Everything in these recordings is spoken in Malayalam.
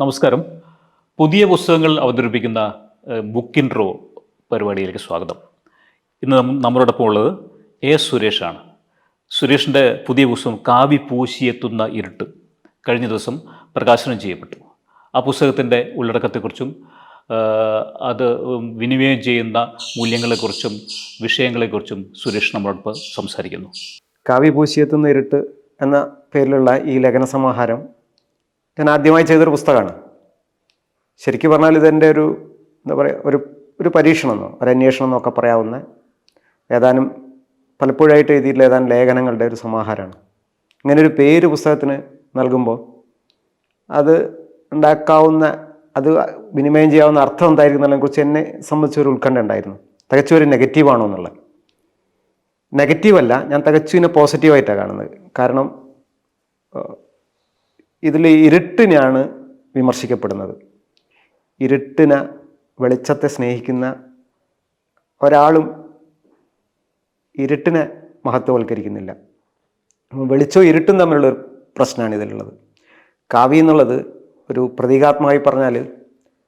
നമസ്കാരം. പുതിയ പുസ്തകങ്ങൾ അവതരിപ്പിക്കുന്ന ബുക്ക് ഇൻട്രോ പരിപാടിയിലേക്ക് സ്വാഗതം. ഇന്ന് നമ്മളോടൊപ്പം ഉള്ളത് എ സുരേഷാണ്. സുരേഷിന്റെ പുതിയ പുസ്തകം കാവി പൂശിയെത്തുന്ന ഇരുട്ട് കഴിഞ്ഞ ദിവസം പ്രകാശനം ചെയ്യപ്പെട്ടു. ആ പുസ്തകത്തിന്റെ ഉള്ളടക്കത്തെക്കുറിച്ചും അത് വിനിമയം ചെയ്യുന്ന മൂല്യങ്ങളെക്കുറിച്ചും വിഷയങ്ങളെക്കുറിച്ചും സുരേഷ് നമ്മളോടൊപ്പം സംസാരിക്കുന്നു. കാവ്യപൂശിയെത്തുന്ന ഇരുട്ട് എന്ന പേരിലുള്ള ഈ ലേഖന സമാഹാരം ഞാൻ ആദ്യമായി ചെയ്തൊരു പുസ്തകമാണ്. ശരിക്കും പറഞ്ഞാൽ ഇതെന്റെ ഒരു എന്താ പറയുക ഒരു ഒരു പരീക്ഷണം എന്നോ ഒരു അന്വേഷണം എന്നൊക്കെ പറയാവുന്ന ഏതാനും പലപ്പോഴായിട്ട് എഴുതിയിട്ടുള്ള ഏതാനും ലേഖനങ്ങളുടെ ഒരു സമാഹാരമാണ്. ഇങ്ങനെ ഒരു പേര് പുസ്തകത്തിന് നൽകുമ്പോൾ അത് ഉണ്ടാക്കാവുന്ന അത് വിനിമയം ചെയ്യാവുന്ന അർത്ഥം എന്തായിരിക്കും എന്നുള്ളതിനെക്കുറിച്ച് എന്നെ സംബന്ധിച്ചൊരു ഉത്കണ്ഠ ഉണ്ടായിരുന്നു. തികച്ചും ഒരു നെഗറ്റീവാണോ എന്നുള്ളത്. നെഗറ്റീവല്ല ഞാൻ ഞാൻ തികച്ചുവിനെ പോസിറ്റീവായിട്ടാണ് കാണുന്നത്. കാരണം ഇതിൽ ഇരുട്ടിനെയാണ് വിമർശിക്കപ്പെടുന്നത്. ഇരുട്ടിന് വെളിച്ചത്തെ സ്നേഹിക്കുന്ന ഒരാളും ഇരുട്ടിനെ മഹത്വവൽക്കരിക്കുന്നില്ല. വെളിച്ചോ വെളിച്ചവും ഇരുട്ടും തമ്മിലുള്ള ഒരു പ്രശ്നമാണ് ഇതിലുള്ളത്. കാവ്യം എന്നുള്ളത് ഒരു പ്രതീകാത്മകമായി പറഞ്ഞാൽ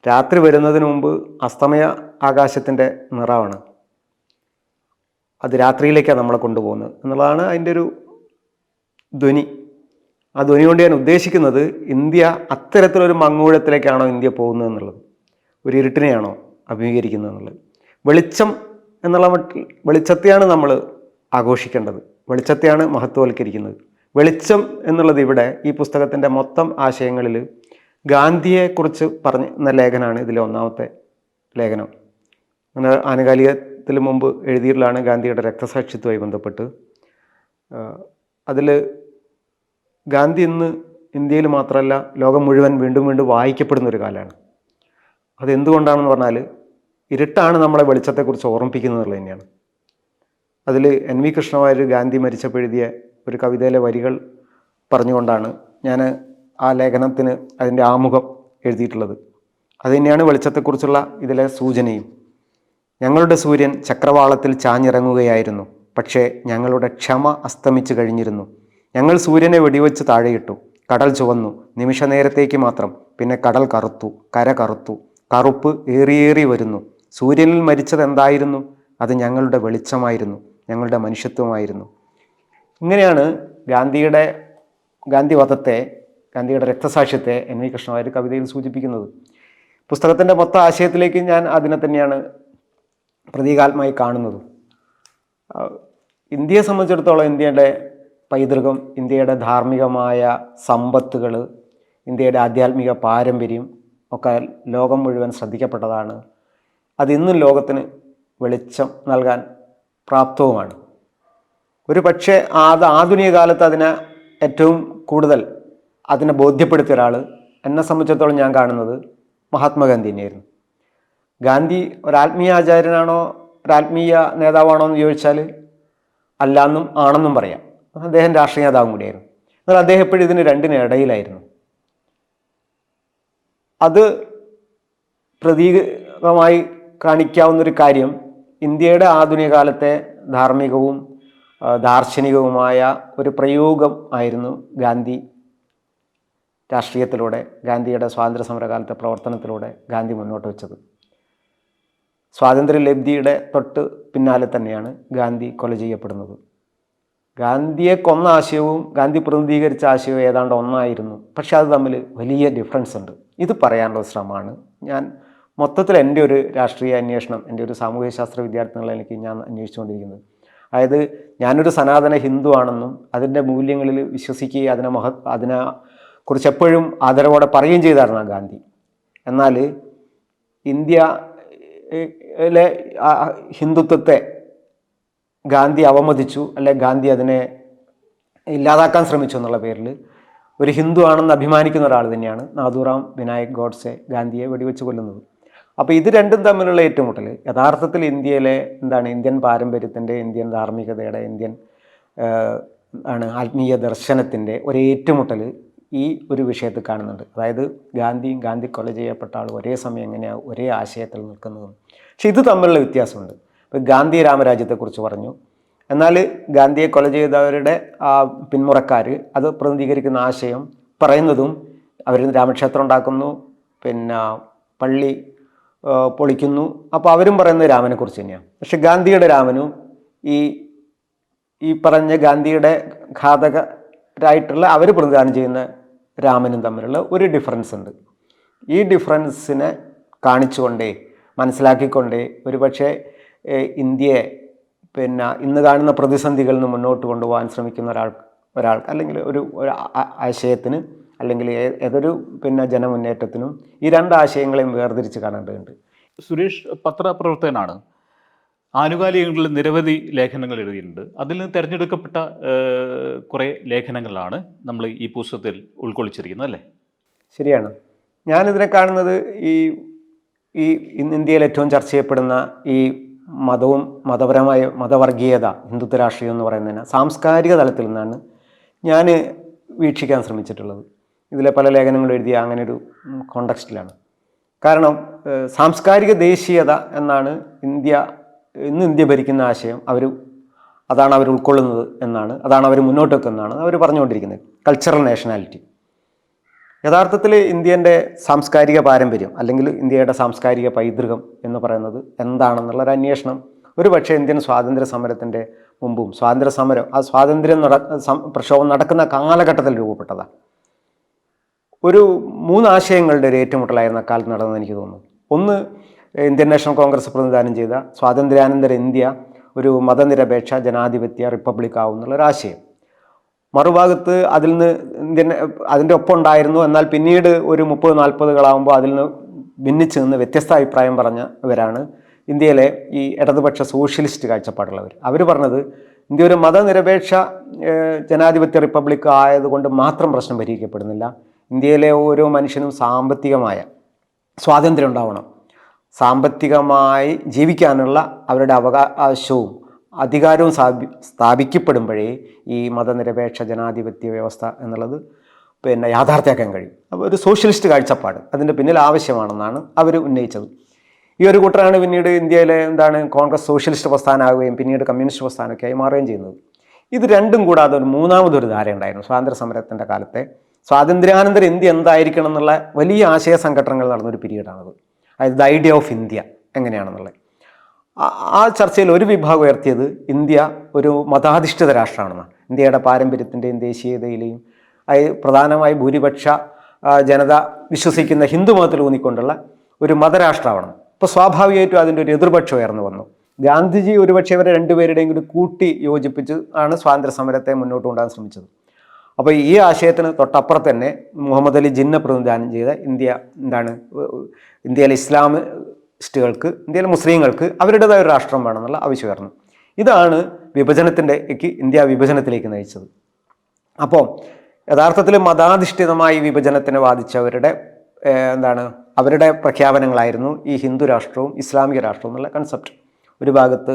രാത്രി വരുന്നതിന് മുമ്പ് അസ്തമയ ആകാശത്തിന്റെ നിറമാണ് അത് രാത്രിയിലേക്കാണ് നമ്മളെ കൊണ്ടുപോകുന്നത്. എന്നുള്ളതാണ് അതിന്റെ ഒരു ധ്വനി. ആ ധ്വനി കൊണ്ട് ഞാൻ ഉദ്ദേശിക്കുന്നത് ഇന്ത്യ അത്തരത്തിലൊരു മങ്ങൂഴത്തിലേക്കാണോ ഇന്ത്യ പോകുന്നത് എന്നുള്ളത് ഒരു ഇരുട്ടിനെയാണോ അഭിമുഖീകരിക്കുന്നത് എന്നുള്ളത് വെളിച്ചം എന്നുള്ള മട്ടിൽ വെളിച്ചത്തെയാണ് നമ്മൾ ആഘോഷിക്കേണ്ടത്. വെളിച്ചത്തെയാണ് മഹത്വവൽക്കരിക്കുന്നത്. വെളിച്ചം എന്നുള്ളത് ഇവിടെ ഈ പുസ്തകത്തിന്റെ മൊത്തം ആശയങ്ങളിൽ ഗാന്ധിയെക്കുറിച്ച് പറഞ്ഞ ലേഖനമാണ് ഇതിലെ ഒന്നാമത്തെ ലേഖനം. അങ്ങനെ ആനുകാലികത്തിൽ മുമ്പ് എഴുതിയിട്ടുള്ളതാണ് ഗാന്ധിയുടെ രക്തസാക്ഷിത്വമായി ബന്ധപ്പെട്ട്. അതിൽ ഗാന്ധി ഇന്ന് ഇന്ത്യയിൽ മാത്രമല്ല ലോകം മുഴുവൻ വീണ്ടും വീണ്ടും വായിക്കപ്പെടുന്ന ഒരു കാലമാണ്. അതെന്തുകൊണ്ടാണെന്ന് പറഞ്ഞാൽ ഇരുട്ടാണ് നമ്മളെ വെളിച്ചത്തെക്കുറിച്ച് ഓർമ്മിപ്പിക്കുന്നത് തന്നെയാണ്. അതിൽ എൻ വി കൃഷ്ണവാര്യർ ഗാന്ധി മരിച്ചപ്പോൾ എഴുതിയ ഒരു കവിതയിലെ വരികൾ പറഞ്ഞുകൊണ്ടാണ് ഞാൻ ആ ലേഖനത്തിന് അതിന്റെ ആമുഖം എഴുതിയിട്ടുള്ളത്. അത് തന്നെയാണ് വെളിച്ചത്തെക്കുറിച്ചുള്ള ഇതിലെ സൂചനയും. ഞങ്ങളുടെ സൂര്യൻ ചക്രവാളത്തിൽ ചാഞ്ഞിറങ്ങുകയായിരുന്നു പക്ഷേ ഞങ്ങളുടെ ക്ഷമ അസ്തമിച്ചു കഴിഞ്ഞിരുന്നു. ഞങ്ങൾ സൂര്യനെ വെടിവെച്ച് താഴെയിട്ടു. കടൽ ചുവന്നു. നിമിഷ നേരത്തേക്ക് മാത്രം. പിന്നെ കടൽ കറുത്തു. കര കറുത്തു. കറുപ്പ് ഏറിയേറി വരുന്നു. സൂര്യനിൽ മരിച്ചത് എന്തായിരുന്നു അത് ഞങ്ങളുടെ വെളിച്ചമായിരുന്നു. ഞങ്ങളുടെ മനുഷ്യത്വമായിരുന്നു. ഇങ്ങനെയാണ് ഗാന്ധിയുടെ ഗാന്ധി വധത്തെ ഗാന്ധിയുടെ രക്തസാക്ഷ്യത്തെ എൻ വി കൃഷ്ണവാര്യർ കവിതയിൽ സൂചിപ്പിക്കുന്നത്. പുസ്തകത്തിന്റെ മൊത്തം ആശയത്തിലേക്ക് ഞാൻ അതിനെ തന്നെയാണ് പ്രതീകാത്മമായി കാണുന്നത്. ഇന്ത്യയെ സംബന്ധിച്ചിടത്തോളം ഇന്ത്യയുടെ പൈതൃകം ഇന്ത്യയുടെ ധാർമ്മികമായ സമ്പത്തുകൾ ഇന്ത്യയുടെ ആധ്യാത്മിക പാരമ്പര്യം ഒക്കെ ലോകം മുഴുവൻ ശ്രദ്ധിക്കപ്പെട്ടതാണ്. അതിന്നും ലോകത്തിന് വെളിച്ചം നൽകാൻ പ്രാപ്തവുമാണ്. ഒരു പക്ഷേ അത് ആധുനിക കാലത്ത് അതിനെ ഏറ്റവും കൂടുതൽ അതിനെ ബോധ്യപ്പെടുത്തിയ ഒരാൾ എന്നെ സംബന്ധിച്ചിടത്തോളം ഞാൻ കാണുന്നത് മഹാത്മാഗാന്ധി തന്നെയായിരുന്നു ഗാന്ധി ഒരാത്മീയ ആചാര്യനാണോ ഒരാത്മീയ നേതാവാണോ എന്ന് ചോദിച്ചാൽ അല്ലാന്നും ആണെന്നും പറയാം. അദ്ദേഹം രാഷ്ട്രീയ നേതാവും കൂടിയായിരുന്നു. എന്നാൽ അദ്ദേഹം എപ്പോഴും ഇതിന് രണ്ടിന് ഇടയിലായിരുന്നു. അത് പ്രതീകമായി കാണിക്കാവുന്നൊരു കാര്യം ഇന്ത്യയുടെ ആധുനിക കാലത്തെ ധാർമ്മികവും ദാർശനികവുമായ ഒരു പ്രയോഗം ആയിരുന്നു ഗാന്ധി രാഷ്ട്രീയത്തിലൂടെ ഗാന്ധിയുടെ സ്വാതന്ത്ര്യ സമരകാലത്തെ പ്രവർത്തനത്തിലൂടെ ഗാന്ധി മുന്നോട്ട് വെച്ചത്. സ്വാതന്ത്ര്യലബ്ധിയുടെ തൊട്ട് പിന്നാലെ തന്നെയാണ് ഗാന്ധി കൊല ചെയ്യപ്പെടുന്നത്. ഗാന്ധിയെ കൊന്ന ആശയവും ഗാന്ധി പ്രതിനിധീകരിച്ച ആശയവും ഏതാണ്ട് ഒന്നായിരുന്നു. പക്ഷെ അത് തമ്മിൽ വലിയ ഡിഫറൻസ് ഉണ്ട്. ഇത് പറയാനുള്ള ശ്രമമാണ്. ഞാൻ മൊത്തത്തിൽ എന്റെ ഒരു രാഷ്ട്രീയ അന്വേഷണം എന്റെ ഒരു സാമൂഹ്യശാസ്ത്ര വിദ്യാർത്ഥി എന്നുള്ള എനിക്ക് ഞാൻ അന്വേഷിച്ചുകൊണ്ടിരിക്കുന്നത്. അതായത് ഞാനൊരു സനാതന ഹിന്ദു ആണെന്നും അതിന്റെ മൂല്യങ്ങളിൽ വിശ്വസിക്കുകയും അതിനെ മഹ അതിനെ കുറിച്ച് എപ്പോഴും ആദരവോടെ പറയുകയും ചെയ്തായിരുന്നു ഗാന്ധി. എന്നാൽ ഇന്ത്യയിലെ ഹിന്ദുത്വത്തെ ഗാന്ധി അവമതിച്ചു അല്ലെ ഗാന്ധി അതിനെ ഇല്ലാതാക്കാൻ ശ്രമിച്ചു എന്നുള്ള പേരിൽ. ഒരു ഹിന്ദു ആണെന്ന് അഭിമാനിക്കുന്ന ഒരാൾ തന്നെയാണ് നാദൂറാം വിനായക് ഗോഡ്സെ ഗാന്ധിയെ വെടിവെച്ച് കൊല്ലുന്നത്. അപ്പോൾ ഇത് രണ്ടും തമ്മിലുള്ള ഏറ്റുമുട്ടൽ. യഥാർത്ഥത്തിൽ ഇന്ത്യയിലെ എന്താണ് ഇന്ത്യൻ പാരമ്പര്യത്തിന്റെ ഇന്ത്യൻ ധാർമ്മികതയുടെ ഇന്ത്യൻ ആണ് ആത്മീയ ദർശനത്തിന്റെ ഒരു ഏറ്റുമുട്ടൽ ഈ ഒരു വിഷയത്തിൽ കാണുന്നുണ്ട്. അതായത് ഗാന്ധിയും ഗാന്ധി കൊല ചെയ്യപ്പെട്ട ആൾ ഒരേ സമയം എങ്ങനെയാണ് ഒരേ ആശയത്തിൽ നിൽക്കുന്നതും. പക്ഷെ ഇത് തമ്മിലുള്ള വ്യത്യാസമുണ്ട്. ഇപ്പോൾ ഗാന്ധി രാമരാജ്യത്തെക്കുറിച്ച് പറഞ്ഞു. എന്നാൽ ഗാന്ധിയെ കൊല ചെയ്തവരുടെ ആ പിന്മുറക്കാർ അത് പ്രതിനിധീകരിക്കുന്ന ആശയം പറയുന്നതും അവർ രാമക്ഷേത്രം ഉണ്ടാക്കുന്നു പിന്നെ പള്ളി പൊളിക്കുന്നു. അപ്പോൾ അവരും പറയുന്നത് രാമനെക്കുറിച്ച് തന്നെയാണ്. പക്ഷെ ഗാന്ധിയുടെ രാമനും ഈ ഈ പറഞ്ഞ ഗാന്ധിയുടെ ഘാതകരായിട്ടുള്ള അവർ പ്രതിദാനം ചെയ്യുന്ന രാമനും തമ്മിലുള്ള ഒരു ഡിഫറൻസ് ഉണ്ട്. ഈ ഡിഫറൻസിനെ കാണിച്ചുകൊണ്ടേ മനസ്സിലാക്കിക്കൊണ്ടേ ഒരുപക്ഷെ ഇന്ത്യയെ പിന്നെ ഇന്ന് കാണുന്ന പ്രതിസന്ധികളിൽ നിന്ന് മുന്നോട്ട് കൊണ്ടുപോകാൻ ശ്രമിക്കുന്ന ഒരാൾ ഒരാൾക്ക് അല്ലെങ്കിൽ ഒരു ആശയത്തിന് അല്ലെങ്കിൽ ഏതൊരു പിന്നെ ജനമുന്നേറ്റത്തിനും ഈ രണ്ട് ആശയങ്ങളെയും വേർതിരിച്ച് കാണേണ്ടതുണ്ട്. സുരേഷ് പത്രപ്രവർത്തകനാണ്. ആനുകാലികങ്ങളിൽ നിരവധി ലേഖനങ്ങൾ എഴുതിയിട്ടുണ്ട്. അതിൽ നിന്ന് തിരഞ്ഞെടുക്കപ്പെട്ട കുറേ ലേഖനങ്ങളാണ് നമ്മൾ ഈ പുസ്തകത്തിൽ ഉൾക്കൊള്ളിച്ചിരിക്കുന്നത് അല്ലേ? ശരിയാണ്. ഞാനിതിനെ കാണുന്നത് ഈ ഈ ഇന്ത്യയിൽ ഏറ്റവും ചർച്ച ചെയ്യപ്പെടുന്ന ഈ മതവും മതപരമായ മതവർഗീയത ഹിന്ദുത്വ രാഷ്ട്രീയം എന്ന് പറയുന്നതിന് സാംസ്കാരിക തലത്തിൽ നിന്നാണ് ഞാൻ വീക്ഷിക്കാൻ ശ്രമിച്ചിട്ടുള്ളത്. ഇതിലെ പല ലേഖനങ്ങളും എഴുതിയ അങ്ങനെ ഒരു കോണ്ടക്സ്റ്റിലാണ്. കാരണം സാംസ്കാരിക ദേശീയത എന്നാണ് ഇന്ത്യ ഇന്ന് ഇന്ത്യ ഭരിക്കുന്ന ആശയം അവർ അതാണ് അവർ ഉൾക്കൊള്ളുന്നത് എന്നാണ് അതാണ് അവർ മുന്നോട്ട് വെക്കുന്നതാണ് അവർ പറഞ്ഞുകൊണ്ടിരിക്കുന്നത്. കൾച്ചറൽ നാഷണാലിറ്റി യഥാർത്ഥത്തിൽ ഇന്ത്യന്റെ സാംസ്കാരിക പാരമ്പര്യം അല്ലെങ്കിൽ ഇന്ത്യയുടെ സാംസ്കാരിക പൈതൃകം എന്ന് പറയുന്നത് എന്താണെന്നുള്ള ഒരു അന്വേഷണം. ഒരു പക്ഷേ ഇന്ത്യൻ സ്വാതന്ത്ര്യ സമരത്തിന്റെ മുമ്പും സ്വാതന്ത്ര്യ സമരം ആ സ്വാതന്ത്ര്യം നട പ്രക്ഷോഭം നടക്കുന്ന കാലഘട്ടത്തിൽ രൂപപ്പെട്ടതാണ്. ഒരു മൂന്നാശയങ്ങളുടെ ഒരു ഏറ്റുമുട്ടലായിരുന്ന കാലത്ത് നടന്നത് എനിക്ക് തോന്നുന്നു. ഒന്ന് ഇന്ത്യൻ നാഷണൽ കോൺഗ്രസ് പ്രതിദാനം ചെയ്ത സ്വാതന്ത്ര്യാനന്തര ഇന്ത്യ ഒരു മതനിരപേക്ഷ ജനാധിപത്യ റിപ്പബ്ലിക് ആവുന്നുള്ള ഒരു ആശയം. മറുഭാഗത്ത് അതിൽ നിന്ന് ഇന്ത്യൻ അതിന്റെ ഒപ്പം ഉണ്ടായിരുന്നു. എന്നാൽ പിന്നീട് ഒരു മുപ്പത് നാൽപ്പതുകളാകുമ്പോൾ അതിൽ നിന്ന് ഭിന്നിച്ച് നിന്ന് വ്യത്യസ്ത അഭിപ്രായം പറഞ്ഞവരാണ് ഇന്ത്യയിലെ ഈ ഇടതുപക്ഷ സോഷ്യലിസ്റ്റ് കാഴ്ചപ്പാടുള്ളവർ. അവർ പറഞ്ഞത് ഇന്ത്യ ഒരു മതനിരപേക്ഷ ജനാധിപത്യ റിപ്പബ്ലിക് ആയതുകൊണ്ട് മാത്രം പ്രശ്നം പരിഹരിക്കപ്പെടുന്നില്ല. ഇന്ത്യയിലെ ഓരോ മനുഷ്യനും സാമ്പത്തികമായ സ്വാതന്ത്ര്യം ഉണ്ടാവണം. സാമ്പത്തികമായി ജീവിക്കാനുള്ള അവരുടെ അവകാശവും അധികാരവും സ്ഥാപി സ്ഥാപിക്കപ്പെടുമ്പോഴേ ഈ മതനിരപേക്ഷ ജനാധിപത്യ വ്യവസ്ഥ എന്നുള്ളത് പിന്നെ യാഥാർത്ഥ്യമാക്കാൻ കഴിയും. അപ്പോൾ ഒരു സോഷ്യലിസ്റ്റ് കാഴ്ചപ്പാട് അതിന്റെ പിന്നിൽ ആവശ്യമാണെന്നാണ് അവർ ഉന്നയിച്ചത്. ഈ ഒരു കൂട്ടരാണ് പിന്നീട് ഇന്ത്യയിലെ എന്താണ് കോൺഗ്രസ് സോഷ്യലിസ്റ്റ് പ്രസ്ഥാനമാകുകയും പിന്നീട് കമ്മ്യൂണിസ്റ്റ് പ്രസ്ഥാനമൊക്കെ ആയി മാറുകയും ചെയ്യുന്നത്. ഇത് രണ്ടും കൂടാതെ ഒരു മൂന്നാമതൊരു ധാരയുണ്ടായിരുന്നു സ്വാതന്ത്ര്യ സമരത്തിന്റെ കാലത്തെ. സ്വാതന്ത്ര്യാനന്തര ഇന്ത്യ എന്തായിരിക്കണം എന്നുള്ള വലിയ ആശയ സംഘടനകൾ നടന്നൊരു പീരീഡാണത് അതായത് ദ ഐഡിയ ഓഫ് ഇന്ത്യ എങ്ങനെയാണെന്നുള്ളത്. ആ- ചർച്ചയിൽ ഒരു വിഭാഗം ഉയർത്തിയത് ഇന്ത്യ ഒരു മതാധിഷ്ഠിത രാഷ്ട്രമാണെന്നാണ്. ഇന്ത്യയുടെ പാരമ്പര്യത്തിന്റെയും ദേശീയതയിലെയും പ്രധാനമായി ഭൂരിപക്ഷ ജനത വിശ്വസിക്കുന്ന ഹിന്ദു മതത്തിൽ ഊന്നിക്കൊണ്ടുള്ള ഒരു മതരാഷ്ട്രമാണ് അപ്പോൾ സ്വാഭാവികമായിട്ടും അതിന്റെ ഒരു എതിർപക്ഷം ഉയർന്നു വന്നു. ഗാന്ധിജി ഒരുപക്ഷെ ഇവരെ രണ്ടുപേരുടെയും കൂടി കൂട്ടി യോജിപ്പിച്ച് ആണ് സ്വാതന്ത്ര്യ സമരത്തെ മുന്നോട്ട് കൊണ്ടുപോകാൻ ശ്രമിച്ചത്. അപ്പോൾ ഈ ആശയത്തിന് തൊട്ടപ്പുറത്ത് തന്നെ മുഹമ്മദ് അലി ജിന്ന പ്രതിനിധാനം ചെയ്ത ഇന്ത്യ എന്താണ് ഇന്ത്യയിലെ ഇന്ത്യയിലെ ഇസ്ലാമിസ്റ്റുകൾക്ക് ഇന്ത്യയിലെ മുസ്ലിങ്ങൾക്ക് അവരുടേതായ ഒരു രാഷ്ട്രം വേണമെന്നുള്ള ആവശ്യം ഉയർന്നു ഇതാണ് വിഭജനത്തിന്റെ ഇന്ത്യ വിഭജനത്തിലേക്ക് നയിച്ചത്. അപ്പോൾ യഥാർത്ഥത്തിൽ മതാധിഷ്ഠിതമായി വിഭജനത്തിന് വാദിച്ചവരുടെ എന്താണ് അവരുടെ പ്രഖ്യാപനങ്ങളായിരുന്നു ഈ ഹിന്ദു രാഷ്ട്രവും ഇസ്ലാമിക രാഷ്ട്രവും എന്നുള്ള കൺസെപ്റ്റ് ഒരു ഭാഗത്ത്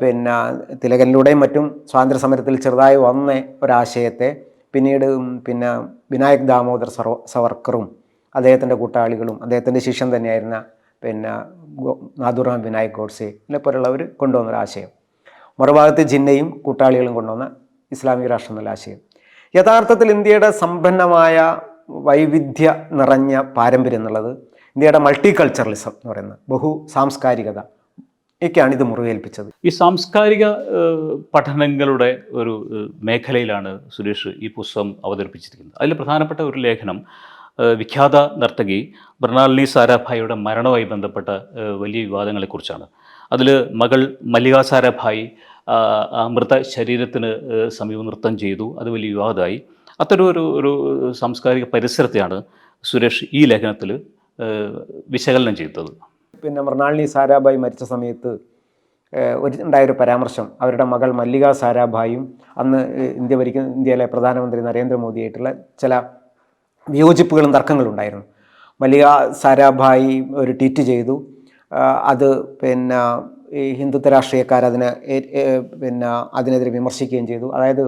പിന്നെ തിലകനിലൂടെയും മറ്റും സ്വാതന്ത്ര്യ സമരത്തിൽ ചെറുതായി വന്ന ഒരാശയത്തെ പിന്നീട് പിന്നെ വിനായക് ദാമോദർ സർവ സവർക്കറും അദ്ദേഹത്തിന്റെ കൂട്ടാളികളും അദ്ദേഹത്തിന്റെ ശിഷ്യൻ തന്നെയായിരുന്ന പിന്നെ നാദുറാം വിനായക് ഗോഡ്സെ ഇതിനെ പോലുള്ളവർ കൊണ്ടുവന്ന ഒരു ആശയം. മറുഭാഗത്ത് ജിന്നയും കൂട്ടാളികളും കൊണ്ടുവന്ന ഇസ്ലാമിക രാഷ്ട്രം എന്നുള്ള ആശയം. യഥാർത്ഥത്തിൽ ഇന്ത്യയുടെ സമ്പന്നമായ വൈവിധ്യ നിറഞ്ഞ പാരമ്പര്യം എന്നുള്ളത് ഇന്ത്യയുടെ മൾട്ടി കൾച്ചറലിസം എന്ന് പറയുന്നത് ബഹു സാംസ്കാരികത ഒക്കെയാണ് ഇത് മുറിവേൽപ്പിച്ചത്. ഈ സാംസ്കാരിക പഠനങ്ങളുടെ ഒരു മേഖലയിലാണ് സുരേഷ് ഈ പുസ്തകം അവതരിപ്പിച്ചിരിക്കുന്നത്. അതിൽ പ്രധാനപ്പെട്ട ഒരു ലേഖനം വിഖ്യാത നർത്തകി മൃണാളിനി സാരാഭായിയുടെ മരണവുമായി ബന്ധപ്പെട്ട വലിയ വിവാദങ്ങളെക്കുറിച്ചാണ്. അതിൽ മകൾ മല്ലിക സാരാഭായി മൃത ശരീരത്തിന് സമീപം നൃത്തം ചെയ്തു. അത് വലിയ വിവാദമായി. അത്തരം ഒരു ഒരു സാംസ്കാരിക പരിസരത്തെയാണ് സുരേഷ് ഈ ലേഖനത്തിൽ വിശകലനം ചെയ്തത്. പിന്നെ മൃണാളിനി സാരാഭായി മരിച്ച സമയത്ത് ഒരു ഉണ്ടായൊരു പരാമർശം. അവരുടെ മകൾ മല്ലിക സാരാഭായും അന്ന് ഇന്ത്യ ഭരിക്കുന്ന ഇന്ത്യയിലെ പ്രധാനമന്ത്രി നരേന്ദ്രമോദിയായിട്ടുള്ള ചില വിയോജിപ്പുകളും തർക്കങ്ങളും ഉണ്ടായിരുന്നു. മല്ലിക സാരാഭായി ഒരു ട്വീറ്റ് ചെയ്തു. അത് പിന്നെ ഈ ഹിന്ദുത്വ രാഷ്ട്രീയക്കാർ അതിനെ പിന്നെ അതിനെതിരെ വിമർശിക്കുകയും ചെയ്തു. അതായത്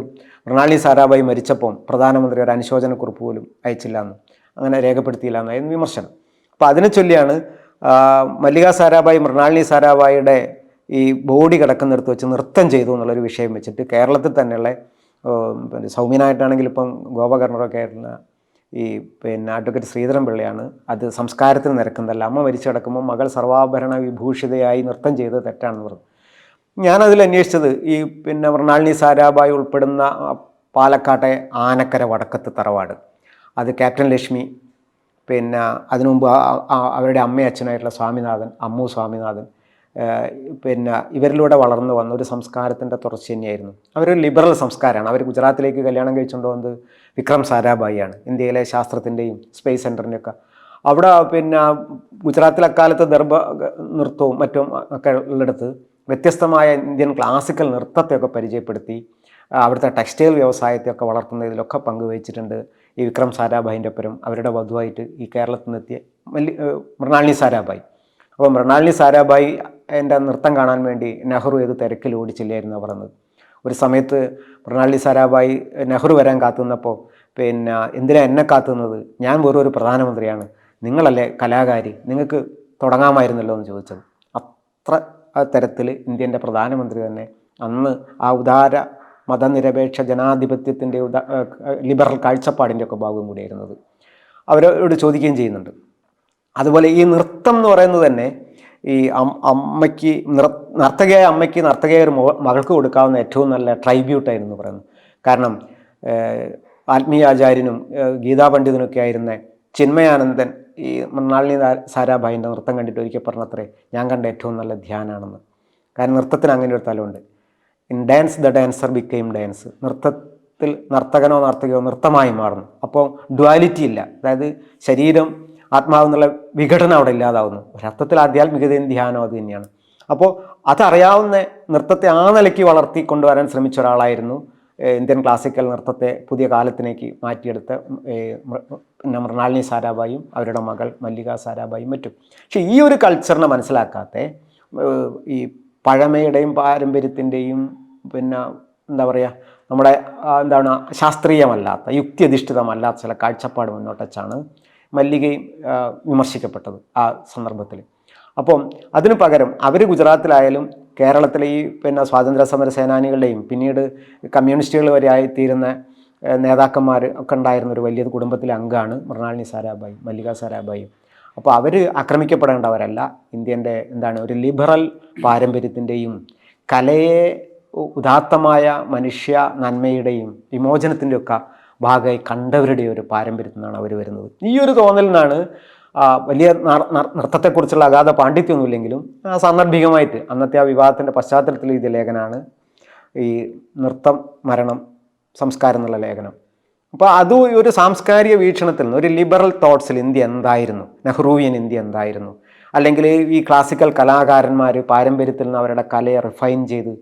മൃണാളി സാരാഭായി മരിച്ചപ്പം പ്രധാനമന്ത്രി ഒരു അനുശോചനക്കുറിപ്പ് പോലും അയച്ചില്ല എന്ന് അങ്ങനെ രേഖപ്പെടുത്തിയില്ല എന്നായിരുന്നു വിമർശനം. അപ്പോൾ അതിനെ ചൊല്ലിയാണ് മല്ലിക സാരാഭായി മൃണാളിനി സാരാഭായിയുടെ ഈ ബോഡി കിടക്കുന്നിടത്ത് വെച്ച് നൃത്തം ചെയ്തു എന്നുള്ളൊരു വിഷയം വെച്ചിട്ട് കേരളത്തിൽ തന്നെയുള്ള പിന്നെ സൗമ്യനായിട്ടാണെങ്കിൽ ഇപ്പം ഗോപകർണറൊക്കെ ആയിട്ടുള്ള ഈ പിന്നെ അഡ്വക്കേറ്റ് ശ്രീധരൻ പിള്ളയാണ്. അത് സംസ്കാരത്തിന് നിരക്കുന്നതല്ല. അമ്മ മരിച്ചു കിടക്കുമ്പോൾ മകൾ സർവാഭരണ വിഭൂഷിതയായി നൃത്തം ചെയ്തത് തെറ്റാണെന്ന് പറഞ്ഞു. ഞാനതിൽ അന്വേഷിച്ചത് ഈ പിന്നെ മൃണാളിനി സാരാഭായി ഉൾപ്പെടുന്ന പാലക്കാട്ടെ ആനക്കര വടക്കത്ത് തറവാട്. അത് ക്യാപ്റ്റൻ ലക്ഷ്മി പിന്നെ അതിനു മുമ്പ് ആ- ആ- അവരുടെ അമ്മയും അച്ഛനായിട്ടുള്ള സ്വാമിനാഥൻ അമ്മു സ്വാമിനാഥൻ പിന്നെ ഇവരിലൂടെ വളർന്നു വന്ന ഒരു സംസ്കാരത്തിന്റെ തുടർച്ച തന്നെയായിരുന്നു അവരൊരു ലിബറൽ സംസ്കാരമാണ്. അവർ ഗുജറാത്തിലേക്ക് കല്യാണം കഴിച്ചുകൊണ്ട് വന്നത് വിക്രം സാരാഭായിയാണ് ഇന്ത്യയിലെ ശാസ്ത്രത്തിന്റെയും സ്പേസ് സെന്ററിന്റെയൊക്കെ അവിടെ പിന്നെ ഗുജറാത്തിൽ അക്കാലത്ത് ദർഭ നൃത്തവും മറ്റും ഒക്കെ ഉള്ളിടത്ത് വ്യത്യസ്തമായ ഇന്ത്യൻ ക്ലാസിക്കൽ നൃത്തത്തെയൊക്കെ പരിചയപ്പെടുത്തി അവിടുത്തെ ടെക്സ്റ്റൈൽ വ്യവസായത്തെയൊക്കെ വളർത്തുന്നതിലൊക്കെ പങ്കുവഹിച്ചിട്ടുണ്ട് ഈ വിക്രം സാരാഭായിന്റെ ഒപ്പരം. അവരുടെ വധുവായിട്ട് ഈ കേരളത്തിൽ നിന്നെത്തിയ വലിയ മൃണാളിനി സാരാഭായി. അപ്പോൾ മൃണാളിനി സാരാഭായി എന്റെ നൃത്തം കാണാൻ വേണ്ടി നെഹ്റു ഏത് തിരക്കിൽ ഓടിച്ചില്ലായിരുന്നു പറഞ്ഞത് ഒരു സമയത്ത് മൃണാളി സാരാഭായി നെഹ്റു വരാൻ കാത്തുന്നപ്പോൾ പിന്നെ എന്തിനാ എന്നെ കാത്തുന്നത്? ഞാൻ വെറും ഒരു പ്രധാനമന്ത്രിയാണ്. നിങ്ങളല്ലേ കലാകാരി? നിങ്ങൾക്ക് തുടങ്ങാമായിരുന്നല്ലോ എന്ന് ചോദിച്ചത്. അത്ര തരത്തിൽ ഇന്ത്യന്റെ പ്രധാനമന്ത്രി തന്നെ അന്ന് ആ ഉദാര മതനിരപേക്ഷ ജനാധിപത്യത്തിന്റെ ഉദാ ലിബറൽ കാഴ്ചപ്പാടിന്റെ ഒക്കെ ഭാഗം കൂടിയായിരുന്നത്. അവരോട് ചോദിക്കുകയും ചെയ്യുന്നുണ്ട്. അതുപോലെ ഈ നൃത്തം എന്ന് പറയുന്നത് തന്നെ ഈ അമ്മയ്ക്ക് നിർ നർത്തകയായ അമ്മയ്ക്ക് നർത്തകയായ ഒരു മകൾക്ക് കൊടുക്കാവുന്ന ഏറ്റവും നല്ല ട്രൈബ്യൂട്ടായിരുന്നു പറയുന്നത്. കാരണം ആത്മീയാചാര്യനും ഗീതാ പണ്ഡിതനൊക്കെ ആയിരുന്ന ചിന്മയാനന്ദൻ ഈ മൃണാളിനി സാരാഭായിന്റെ നൃത്തം കണ്ടിട്ട് ഒരിക്കൽ പറഞ്ഞത്രേ ഞാൻ കണ്ട ഏറ്റവും നല്ല ധ്യാനാണെന്ന്. കാരണം നൃത്തത്തിന് അങ്ങനെ ഒരു തലമുണ്ട്. In dance the dancer became dance നൃത്തത്തിൽ നർത്തകനോ നർത്തകയോ നൃത്തമായി മാറുന്നു. അപ്പോൾ ഡ്വാലിറ്റി ഇല്ല. അതായത് ശരീരം ആത്മാവ് എന്നുള്ള വിഘടനം അവിടെ ഇല്ലാതാവുന്നു. ഒരർത്ഥത്തിൽ ആധ്യാത്മികതയും ധ്യാനം അത് തന്നെയാണ്. അപ്പോൾ അതറിയാവുന്ന നൃത്തത്തെ ആ നിലയ്ക്ക് വളർത്തി കൊണ്ടുവരാൻ ശ്രമിച്ച ഒരാളായിരുന്നു ഇന്ത്യൻ ക്ലാസിക്കൽ നൃത്തത്തെ പുതിയ കാലത്തിലേക്ക് മാറ്റിയെടുത്ത പിന്നെ മൃണാളിനി സാരാഭായും അവരുടെ മകൾ മല്ലിക സാരാഭായും മറ്റും. പക്ഷേ ഈ ഒരു കൾച്ചറിനെ മനസ്സിലാക്കാത്ത ഈ പഴമയുടെയും പാരമ്പര്യത്തിന്റെയും പിന്നെ എന്താ പറയുക നമ്മുടെ എന്താണ് ശാസ്ത്രീയമല്ലാത്ത യുക്തിയധിഷ്ഠിതമല്ലാത്ത ചില കാഴ്ചപ്പാട് മുന്നോട്ട് വച്ചാണ് മല്ലികയും വിമർശിക്കപ്പെട്ടത് ആ സന്ദർഭത്തിൽ അപ്പം അതിനു പകരം അവർ ഗുജറാത്തിലായാലും കേരളത്തിലെ ഈ പിന്നെ സ്വാതന്ത്ര്യ സമര സേനാനികളുടെയും പിന്നീട് കമ്മ്യൂണിസ്റ്റുകൾ വരെ ആയിത്തീരുന്ന നേതാക്കന്മാർ ഒക്കെ ഉണ്ടായിരുന്ന ഒരു വലിയ കുടുംബത്തിലെ അംഗമാണ് മൃണാളിനി സാരാഭായി മല്ലിക സാരാഭായി. അപ്പോൾ അവർ ആക്രമിക്കപ്പെടേണ്ടവരല്ല. ഇന്ത്യന്റെ എന്താണ് ഒരു ലിബറൽ പാരമ്പര്യത്തിന്റെയും കലയെ ഉദാത്തമായ മനുഷ്യ നന്മയുടെയും വിമോചനത്തിന്റെയും ഒക്കെ ഭാഗമായി കണ്ടവരുടെ ഒരു പാരമ്പര്യത്തിൽ നിന്നാണ് അവർ വരുന്നത്. ഈ ഒരു തോന്നലിൽ നിന്നാണ് വലിയ നൃത്തത്തെക്കുറിച്ചുള്ള അഗാധ പാണ്ഡിത്യമൊന്നുമില്ലെങ്കിലും സാന്ദർഭികമായിട്ട് അന്നത്തെ ആ വിവാഹത്തിന്റെ പശ്ചാത്തലത്തിൽ എഴുതിയ ലേഖനമാണ് ഈ നൃത്തം മരണം സംസ്കാരം എന്നുള്ള ലേഖനം. അപ്പോൾ അത് ഒരു സാംസ്കാരിക വീക്ഷണത്തിൽ നിന്ന് ഒരു ലിബറൽ തോട്ട്സിൽ ഇന്ത്യ എന്തായിരുന്നു? നെഹ്റുവിയൻ ഇന്ത്യ എന്തായിരുന്നു? അല്ലെങ്കിൽ ഈ ക്ലാസിക്കൽ കലാകാരന്മാർ പാരമ്പര്യത്തിൽ നിന്ന് അവരുടെ കലയെ റിഫൈൻ ചെയ്ത്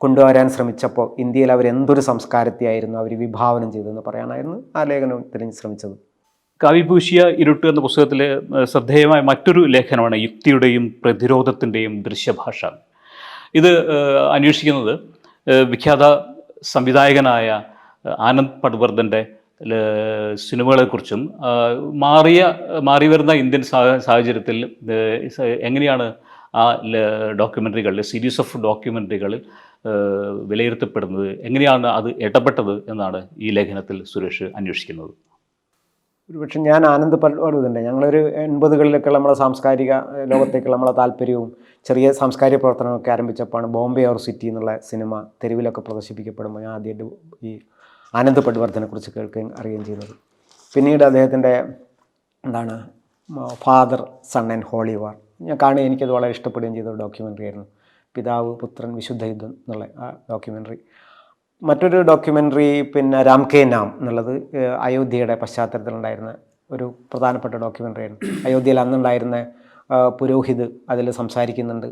കൊണ്ടുവരാൻ ശ്രമിച്ചപ്പോൾ ഇന്ത്യയിൽ അവർ എന്തൊരു സംസ്കാരത്തെയായിരുന്നു അവർ വിഭാവനം ചെയ്തതെന്ന് പറയാനായിരുന്നു ആ ലേഖനത്തിന് ശ്രമിച്ചത്. കാവിഭൂഷിയ ഇരുട്ട് എന്ന പുസ്തകത്തിലെ ശ്രദ്ധേയമായ മറ്റൊരു ലേഖനമാണ് യുക്തിയുടെയും പ്രതിരോധത്തിന്റെയും ദൃശ്യഭാഷ. ഇത് അന്വേഷിക്കുന്നത് വിഖ്യാത സംവിധായകനായ ആനന്ദ് പട്വർദ്ധന്റെ സിനിമകളെക്കുറിച്ചും മാറിയ മാറി വരുന്ന ഇന്ത്യൻ സാഹചര്യത്തിൽ എങ്ങനെയാണ് ആ ഡോക്യുമെന്ററികളിൽ സീരീസ് ഓഫ് ഡോക്യുമെന്ററികളിൽ വിലയിരുത്തപ്പെടുന്നത്? എങ്ങനെയാണ് അത് ഇടപെട്ടത് എന്നാണ് ഈ ലേഖനത്തിൽ സുരേഷ് അന്വേഷിക്കുന്നത്. ഒരുപക്ഷെ ഞാൻ ആനന്ദ് പടുതുണ്ട് ഞങ്ങളൊരു എൺപതുകളിലൊക്കെയുള്ള നമ്മുടെ സാംസ്കാരിക ലോകത്തേക്കുള്ള നമ്മളെ താല്പര്യവും ചെറിയ സാംസ്കാരിക പ്രവർത്തനമൊക്കെ ആരംഭിച്ചപ്പോഴാണ് ബോംബെ ഓർ സിറ്റി എന്നുള്ള സിനിമ തെരുവിലൊക്കെ പ്രദർശിപ്പിക്കപ്പെടുമ്പോൾ ഞാൻ ആദ്യമായിട്ട് ഈ ആനന്ദ് പട്വർദ്ധനെ കുറിച്ച് കേൾക്കുകയും അറിയുകയും ചെയ്തത്. പിന്നീട് അദ്ദേഹത്തിന്റെ എന്താണ് father son and holy war. ഞാൻ കാണുകയും എനിക്കത് വളരെ ഇഷ്ടപ്പെടുകയും ചെയ്ത ഒരു ഡോക്യുമെന്ററി ആയിരുന്നു. പിതാവ് പുത്രൻ വിശുദ്ധ യുദ്ധം എന്നുള്ള ആ ഡോക്യുമെന്ററി മറ്റൊരു ഡോക്യുമെന്ററി പിന്നെ രാം കെ നാം എന്നുള്ളത് അയോധ്യയുടെ പശ്ചാത്തലത്തിലുണ്ടായിരുന്ന ഒരു പ്രധാനപ്പെട്ട ഡോക്യുമെന്ററിയാണ് അയോധ്യയിൽ അന്നുണ്ടായിരുന്ന പുരോഹിത് അതിൽ സംസാരിക്കുന്നുണ്ട്.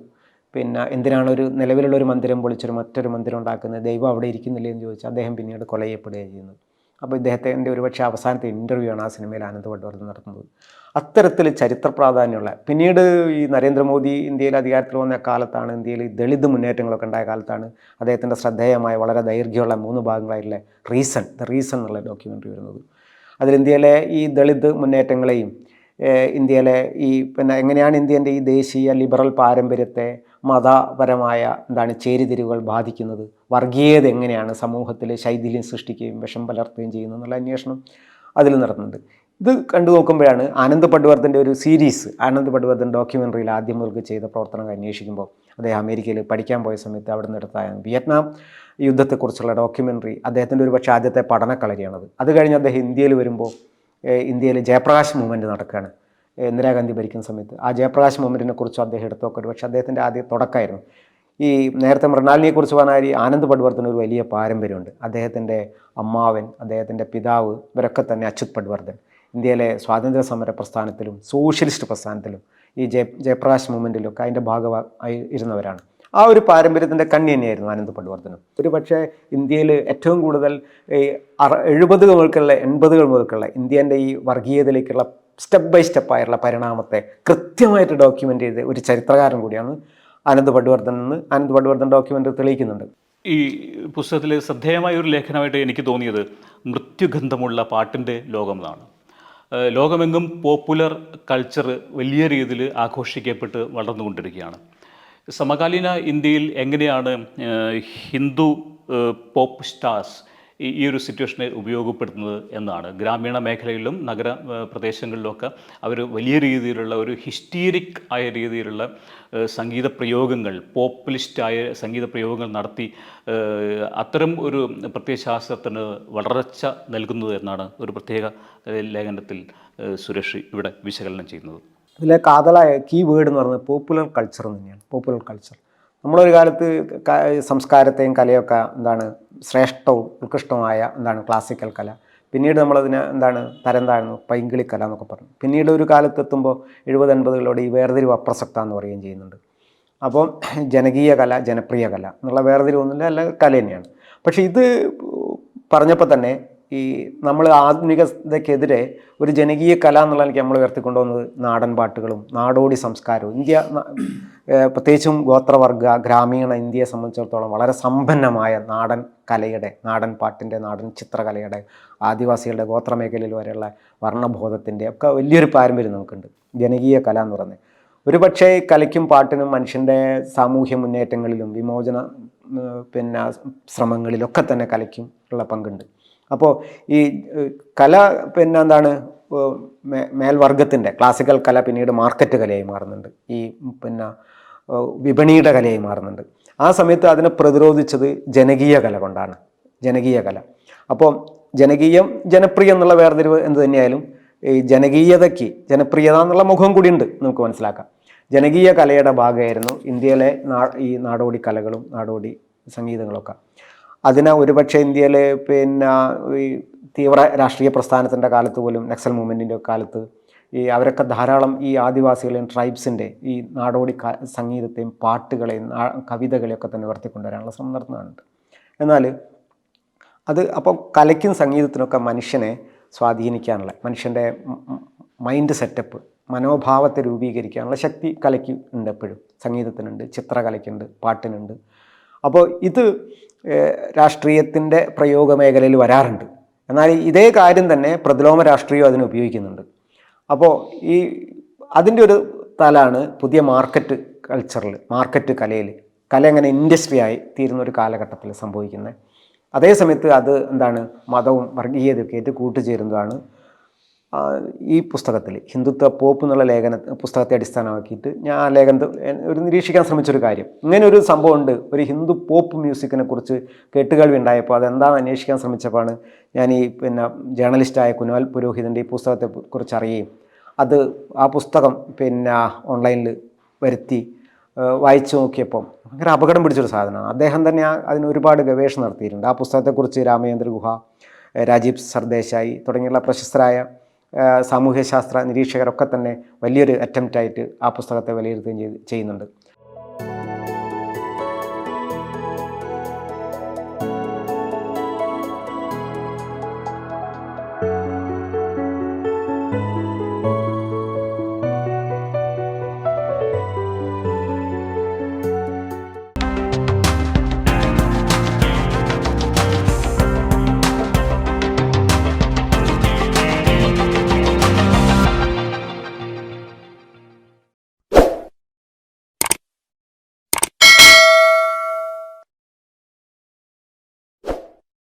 പിന്നെ എന്തിനാണ് ഒരു നിലവിലുള്ള ഒരു മന്ദിരം പൊളിച്ചൊരു മറ്റൊരു മന്ദിരം ഉണ്ടാക്കുന്നത്? ദൈവം അവിടെ ഇരിക്കുന്നില്ലേ എന്ന് ചോദിച്ചാൽ അദ്ദേഹം പിന്നീട് കൊല ചെയ്യപ്പെടുകയാണ് ചെയ്യുന്നത് അപ്പോൾ ഇദ്ദേഹത്തിന്റെ ഒരുപക്ഷെ അവസാനത്തെ ഇന്റർവ്യൂ ആണ് ആ സിനിമയിൽ ആനന്ദ് പട്വർദ്ധൻ നടത്തുന്നത്. അത്തരത്തിൽ ചരിത്ര പ്രാധാന്യമുള്ള പിന്നീട് ഈ നരേന്ദ്രമോദി ഇന്ത്യയിൽ അധികാരത്തിൽ വന്ന കാലത്താണ് ഇന്ത്യയിൽ ദളിത് മുന്നേറ്റങ്ങളൊക്കെ ഉണ്ടായ കാലത്താണ് അദ്ദേഹത്തിന്റെ ശ്രദ്ധേയമായ വളരെ ദൈർഘ്യമുള്ള മൂന്ന് ഭാഗങ്ങളായിട്ടുള്ള റീസൺ ദ റീസൺ എന്നുള്ള ഡോക്യുമെന്ററി വരുന്നത്. അതിൽ ഇന്ത്യയിലെ ഈ ദളിത് മുന്നേറ്റങ്ങളെയും ഇന്ത്യയിലെ ഈ പിന്നെ എങ്ങനെയാണ് ഇന്ത്യന്റെ ഈ ദേശീയ ലിബറൽ പാരമ്പര്യത്തെ മതപരമായ എന്താണ് ചേരിതിരിവുകൾ ബാധിക്കുന്നത് വർഗീയത എങ്ങനെയാണ് സമൂഹത്തിൽ ശൈഥില്യം സൃഷ്ടിക്കുകയും വിഷം പലർത്തുകയും ചെയ്യുന്നത് എന്നുള്ള അന്വേഷണം അതിൽ നടത്തുന്നുണ്ട് ഇത് കണ്ടു നോക്കുമ്പോഴാണ് ആനന്ദ് പട്വർദ്ധന്റെ ഒരു സീരീസ് ആനന്ദ് പട്വർദ്ധൻ ഡോക്യുമെന്ററിയിൽ ആദ്യം മുതൽക്ക് ചെയ്ത പ്രവർത്തനങ്ങൾ അന്വേഷിക്കുമ്പോൾ അദ്ദേഹം അമേരിക്കയിൽ പഠിക്കാൻ പോയ സമയത്ത് അവിടെ നിന്നെടുത്തായ വിയറ്റ്നാം യുദ്ധത്തെക്കുറിച്ചുള്ള ഡോക്യുമെന്ററി അദ്ദേഹത്തിന്റെ ഒരു പക്ഷേ ആദ്യത്തെ പഠനക്കളരിയാണത് അത് കഴിഞ്ഞ് അദ്ദേഹം ഇന്ത്യയിൽ വരുമ്പോൾ ഇന്ത്യയിൽ ജയപ്രകാശ് മൂവ്മെന്റ് നടക്കുകയാണ്. ഇന്ദിരാഗാന്ധി ഭരിക്കുന്ന സമയത്ത്. ആ ജയപ്രകാശ് മൂവ്മെന്റിനെ കുറിച്ച് അദ്ദേഹം എടുത്തൊക്കെ ഒരു പക്ഷേ അദ്ദേഹത്തിന്റെ ആദ്യ തുടക്കമായിരുന്നു. ഈ നേരത്തെ മൃണാലിനെക്കുറിച്ച് പറഞ്ഞാൽ ഈ ആനന്ദ് പട്വർദ്ധന് ഒരു വലിയ പാരമ്പര്യമുണ്ട്. അദ്ദേഹത്തിന്റെ അമ്മാവൻ അദ്ദേഹത്തിന്റെ പിതാവ് ഇവരൊക്കെ തന്നെ അച്യുത് പട്വർദ്ധൻ. ഇന്ത്യയിലെ സ്വാതന്ത്ര്യ സമര പ്രസ്ഥാനത്തിലും സോഷ്യലിസ്റ്റ് പ്രസ്ഥാനത്തിലും ഈ ജയ ജയപ്രകാശ് മൂവ്മെന്റിലൊക്കെ അതിന്റെ ഭാഗമായി ഇരുന്നവരാണ്. ആ ഒരു പാരമ്പര്യത്തിന്റെ കണ്ണി തന്നെയായിരുന്നു ആനന്ദ് പടുവർദ്ധനം ഒരു പക്ഷേ ഇന്ത്യയിൽ ഏറ്റവും കൂടുതൽ ഈ എഴുപതുകൾ മുതൽക്കുള്ള എൺപതുകൾ മുതൽക്കുള്ള ഇന്ത്യന്റെ ഈ വർഗീയതയിലേക്കുള്ള സ്റ്റെപ്പ് ബൈ സ്റ്റെപ്പായുള്ള പരിണാമത്തെ കൃത്യമായിട്ട് ഡോക്യുമെന്റ് ചെയ്ത് ഒരു ചരിത്രകാരൻ കൂടിയാണ് ആനന്ദ് പടുവർദ്ധൻ എന്ന് ആനന്ദ് പടുവർദ്ധൻ ഡോക്യുമെന്റ് തെളിയിക്കുന്നുണ്ട്. ഈ പുസ്തകത്തിൽ ശ്രദ്ധേയമായ ഒരു ലേഖനമായിട്ട് എനിക്ക് തോന്നിയത് മൃത്യുഗന്ധമുള്ള പാട്ടിന്റെ ലോകം എന്നാണ് ലോകമെങ്ങും പോപ്പുലർ കൾച്ചർ വലിയ രീതിയിൽ ആഘോഷിക്കപ്പെട്ട് വളർന്നുകൊണ്ടിരിക്കുകയാണ്. സമകാലീന ഇന്ത്യയിൽ എങ്ങനെയാണ് ഹിന്ദു പോപ്പ് സ്റ്റാർസ് ഈ ഒരു സിറ്റുവേഷനെ ഉപയോഗപ്പെടുത്തുന്നത് എന്നാണ്. ഗ്രാമീണ മേഖലയിലും നഗര പ്രദേശങ്ങളിലുമൊക്കെ അവർ വലിയ രീതിയിലുള്ള ഒരു ഹിസ്റ്റീരിക് ആയ രീതിയിലുള്ള സംഗീത പ്രയോഗങ്ങൾ പോപ്പുലിസ്റ്റായ സംഗീത പ്രയോഗങ്ങൾ നടത്തി അത്തരം ഒരു പ്രത്യയശാസ്ത്രത്തിന് വളർച്ച നൽകുന്നത് എന്നാണ് ഒരു പ്രത്യേക ലേഖനത്തിൽ സുരേഷ് ഇവിടെ വിശകലനം ചെയ്യുന്നത്. ഇതിലെ കാതലായ കീ വേർഡ് എന്ന് പറയുന്നത് പോപ്പുലർ കൾച്ചർ തന്നെയാണ്. പോപ്പുലർ കൾച്ചർ നമ്മളൊരു കാലത്ത് സംസ്കാരത്തെയും കലയൊക്കെ എന്താണ് ശ്രേഷ്ഠവും ഉത്കൃഷ്ടവുമായ എന്താണ് ക്ലാസിക്കൽ കല. പിന്നീട് നമ്മളതിനെ എന്താണ് തരം താഴ്ന്നു പൈങ്കിളി കല എന്നൊക്കെ പറഞ്ഞു. പിന്നീട് ഒരു കാലത്ത് എത്തുമ്പോൾ എഴുപത് എൺപതുകളോട് ഈ വേർതിരിവ് അപ്രസക്ത എന്ന് പറയുകയും ചെയ്യുന്നുണ്ട്. അപ്പം ജനകീയ കല ജനപ്രിയ കല എന്നുള്ള വേർതിരിവൊന്നുമില്ല അല്ല കല തന്നെയാണ്. പക്ഷേ ഇത് പറഞ്ഞപ്പോൾ തന്നെ ഈ നമ്മൾ ആധുനികതയ്ക്കെതിരെ ഒരു ജനകീയ കല എന്നുള്ള എനിക്ക് നമ്മൾ ഉയർത്തിക്കൊണ്ടുവന്നത് നാടൻ പാട്ടുകളും നാടോടി സംസ്കാരവും. ഇന്ത്യ പ്രത്യേകിച്ചും ഗോത്രവർഗ ഗ്രാമീണ ഇന്ത്യയെ സംബന്ധിച്ചിടത്തോളം വളരെ സമ്പന്നമായ നാടൻ കലയുടെ നാടൻ പാട്ടിന്റെ നാടൻ ചിത്രകലയുടെ ആദിവാസികളുടെ ഗോത്രമേഖലയിൽ വരെയുള്ള വർണബോധത്തിന്റെ ഒക്കെ വലിയൊരു പാരമ്പര്യം നമുക്കുണ്ട്. ജനകീയ കല എന്ന് പറയുന്നത്. ഒരു പക്ഷേ കലയ്ക്കും പാട്ടിനും മനുഷ്യന്റെ സാമൂഹ്യ മുന്നേറ്റങ്ങളിലും വിമോചന പിന്നെ ശ്രമങ്ങളിലൊക്കെ തന്നെ കലയ്ക്കും ഉള്ള പങ്കുണ്ട്. അപ്പോൾ ഈ കല പിന്നെ എന്താണ് മേൽവർഗത്തിന്റെ ക്ലാസിക്കൽ കല പിന്നീട് മാർക്കറ്റ് കലയായി മാറുന്നുണ്ട്. ഈ പിന്നെ വിപണിയുടെ കലയായി മാറുന്നുണ്ട്. ആ സമയത്ത് അതിനെ പ്രതിരോധിച്ചത് ജനകീയ കല കൊണ്ടാണ്. ജനകീയ കല. അപ്പോൾ ജനകീയം ജനപ്രിയം എന്നുള്ള വേർതിരിവ് എന്ത് തന്നെയായാലും ഈ ജനകീയതയ്ക്ക് ജനപ്രിയത എന്നുള്ള മുഖം കൂടിയുണ്ട് നമുക്ക് മനസ്സിലാക്കാം. ജനകീയ കലയുടെ ഭാഗമായിരുന്നു ഇന്ത്യയിലെ നാ ഈ നാടോടി കലകളും നാടോടി സംഗീതങ്ങളൊക്കെ. അതിന് ഒരുപക്ഷെ ഇന്ത്യയിൽ പിന്നെ ഈ തീവ്ര രാഷ്ട്രീയ പ്രസ്ഥാനത്തിന്റെ കാലത്ത് പോലും നക്സൽ മൂവ്മെന്റിന്റെ കാലത്ത് ഈ അവരൊക്കെ ധാരാളം ഈ ആദിവാസികളെയും ട്രൈബ്സിന്റെ ഈ നാടോടി സംഗീതത്തെയും പാട്ടുകളെയും കവിതകളെയൊക്കെ തന്നെ ഉയർത്തിക്കൊണ്ടുവരാനുള്ള ശ്രമം നടത്തുന്നുണ്ട്. എന്നാൽ അത് അപ്പോൾ കലയ്ക്കും സംഗീതത്തിനൊക്കെ മനുഷ്യനെ സ്വാധീനിക്കാനുള്ള മനുഷ്യന്റെ മൈൻഡ് സെറ്റപ്പ് മനോഭാവത്തെ രൂപീകരിക്കാനുള്ള ശക്തി കലയ്ക്ക് ഉണ്ട് എപ്പോഴും. സംഗീതത്തിനുണ്ട് ചിത്രകലയ്ക്കുണ്ട് പാട്ടിനുണ്ട്. അപ്പോൾ ഇത് രാഷ്ട്രീയത്തിന്റെ പ്രയോഗ മേഖലയിൽ വരാറുണ്ട്. എന്നാൽ ഇതേ കാര്യം തന്നെ പ്രതിലോമ രാഷ്ട്രീയം അതിന് ഉപയോഗിക്കുന്നുണ്ട്. അപ്പോൾ ഈ അതിന്റെ ഒരു തലാണ് പുതിയ മാർക്കറ്റ് കൾച്ചറിൽ മാർക്കറ്റ് കലയിൽ കല എങ്ങനെ ഇൻഡസ്ട്രി ആയി തീരുന്ന ഒരു കാലഘട്ടത്തിൽ സംഭവിക്കുന്നത്. അതേസമയത്ത് അത് എന്താണ് മതവും വർഗീയതയൊക്കെ ആയിട്ട് കൂട്ടുചേരുന്നതാണ് ഈ പുസ്തകത്തിൽ ഹിന്ദുത്വ പോപ്പ് എന്നുള്ള ലേഖന പുസ്തകത്തെ അടിസ്ഥാനമാക്കിയിട്ട് ഞാൻ ആ ലേഖനത്തെ ഒരു നിരീക്ഷിക്കാൻ ശ്രമിച്ചൊരു കാര്യം. ഇങ്ങനെ ഒരു സംഭവം ഉണ്ട്. ഒരു ഹിന്ദു പോപ്പ് മ്യൂസിക്കിനെ കുറിച്ച് കേട്ടുകേൾവി ഉണ്ടായപ്പോൾ അതെന്താണെന്ന് അന്വേഷിക്കാൻ ശ്രമിച്ചപ്പോഴാണ് ഞാൻ ഈ പിന്നെ ജേർണലിസ്റ്റായ കുനാൽ പുരോഹിതന്റെ ഈ പുസ്തകത്തെ കുറിച്ച് അറിയുകയും അത് ആ പുസ്തകം പിന്നെ ഓൺലൈനിൽ വരുത്തി വായിച്ചു നോക്കിയപ്പം ഭയങ്കര അപകടം പിടിച്ചൊരു സാധനമാണ്. അദ്ദേഹം തന്നെ അതിന് ഒരുപാട് ഗവേഷണം നടത്തിയിട്ടുണ്ട്. ആ പുസ്തകത്തെക്കുറിച്ച് രാമചന്ദ്ര ഗുഹ രാജീവ് സർദേശായി തുടങ്ങിയുള്ള പ്രശസ്തരായ സാമൂഹ്യശാസ്ത്ര നിരീക്ഷകരൊക്കെ തന്നെ വലിയൊരു അറ്റംപ്റ്റായിട്ട് ആ പുസ്തകത്തെ വിലയിരുത്തുകയും ചെയ്യുന്നുണ്ട്.